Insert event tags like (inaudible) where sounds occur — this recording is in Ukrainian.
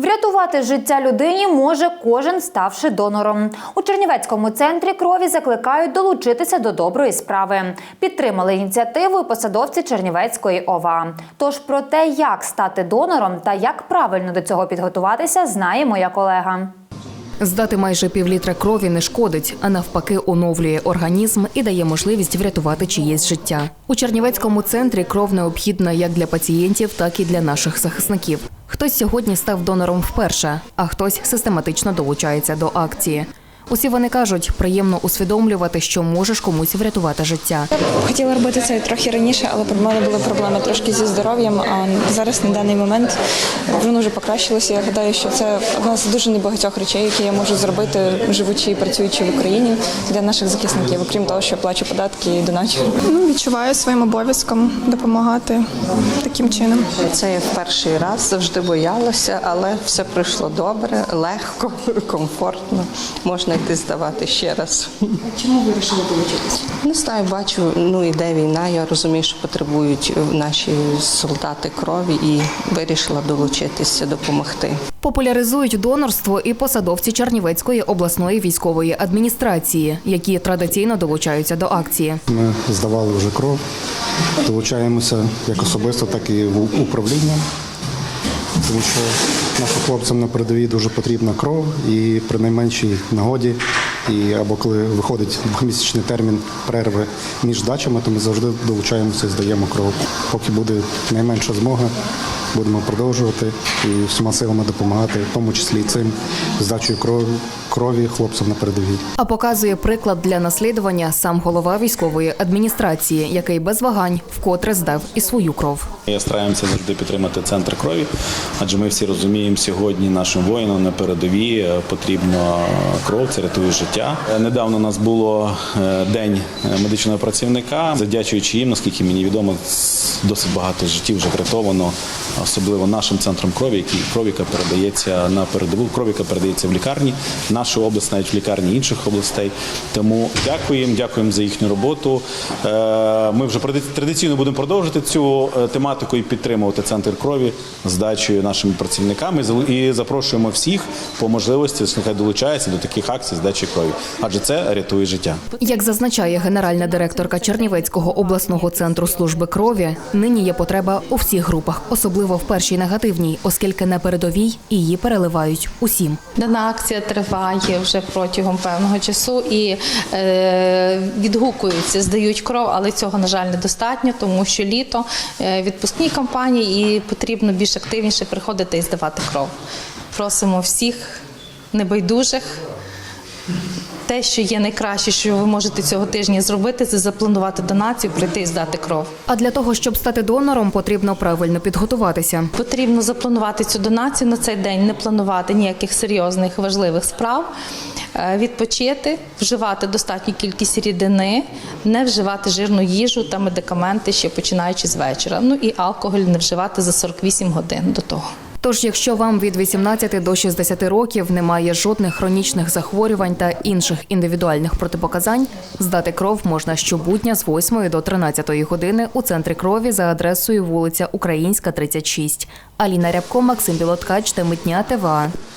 Врятувати життя людині може кожен, ставши донором. У Чернівецькому центрі крові закликають долучитися до доброї справи. Підтримали ініціативу посадовці Чернівецької ОВА. Тож про те, як стати донором та як правильно до цього підготуватися, знає моя колега. Здати майже півлітра крові не шкодить, а навпаки, оновлює організм і дає можливість врятувати чиєсь життя. У Чернівецькому центрі кров необхідна як для пацієнтів, так і для наших захисників. Хтось сьогодні став донором вперше, а хтось систематично долучається до акції. Усі вони кажуть, приємно усвідомлювати, що можеш комусь врятувати життя. Хотіла робити це трохи раніше, але в мене були проблеми трошки зі здоров'ям. А зараз на даний момент воно вже покращилося. Я гадаю, що це одна з дуже небагатьох речей, які я можу зробити, живучи і працюючи в Україні для наших захисників, окрім того, що я плачу податки і доначу. Ну, відчуваю своїм обов'язком допомагати таким чином. Це я в перший раз завжди боялася, але все пройшло добре, легко, (laughs) комфортно. Можна йти здавати ще раз. Чому ви вирішили долучитися? Не знаю, бачу, ну іде війна. Я розумію, що потребують наші солдати крові, і вирішила долучитися, допомогти. Популяризують донорство і посадовці Чернівецької обласної військової адміністрації, які традиційно долучаються до акції. Ми здавали вже кров, долучаємося як особисто, так і в управління, тому що нашим хлопцям на передовій дуже потрібна кров і при найменшій нагоді, і або коли виходить двомісячний термін перерви між дачами, то ми завжди долучаємося і здаємо кров. Поки буде найменша змога, будемо продовжувати і всіма силами допомагати, в тому числі і цим здачею крові, крові хлопцям на передовій. А показує приклад для наслідування сам голова військової адміністрації, який без вагань вкотре здав і свою кров. Ми стараємося завжди підтримати центр крові, адже ми всі розуміємо, сьогодні нашим воїнам на передовій е, потрібна кров, це рятує життя. Е, Недавно у нас було е, день медичного працівника, завдячуючи їм, наскільки мені відомо, досить багато життів вже врятовано, особливо нашим центром крові, який кров, яка передається на передову, кров, яка передається в лікарні, нашу область, навіть в лікарні інших областей. Тому дякуємо, дякуємо за їхню роботу. Е, Ми вже тради- традиційно будемо продовжити цю е, тематику і підтримувати центр крові здачею нашими працівниками. І запрошуємо всіх по можливості, нехай долучаються до таких акцій здачі крові, адже це рятує життя. Як зазначає генеральна директорка Чернівецького обласного центру служби крові, нині є потреба у всіх групах, особливо в першій негативній, оскільки на передовій її переливають усім. Дана акція триває вже протягом певного часу і е, відгукуються, здають кров, але цього, на жаль, недостатньо, тому що літо е, відпускні кампанії і потрібно більш активніше приходити і здавати кров. Просимо всіх небайдужих. Те, що є найкраще, що ви можете цього тижня зробити, це запланувати донацію, прийти і здати кров. А для того, щоб стати донором, потрібно правильно підготуватися. Потрібно запланувати цю донацію на цей день, не планувати ніяких серйозних важливих справ, е, відпочити, вживати достатню кількість рідини, не вживати жирну їжу та медикаменти ще починаючи з вечора. Ну і алкоголь не вживати за 48 годин до того. Тож, якщо вам від 18 до 60 років немає жодних хронічних захворювань та інших індивідуальних протипоказань, здати кров можна щобудня з 8 до 13 години у центрі крові за адресою вулиця Українська, 36. Аліна Рябко, Максим Білоткач та Митня ТВА.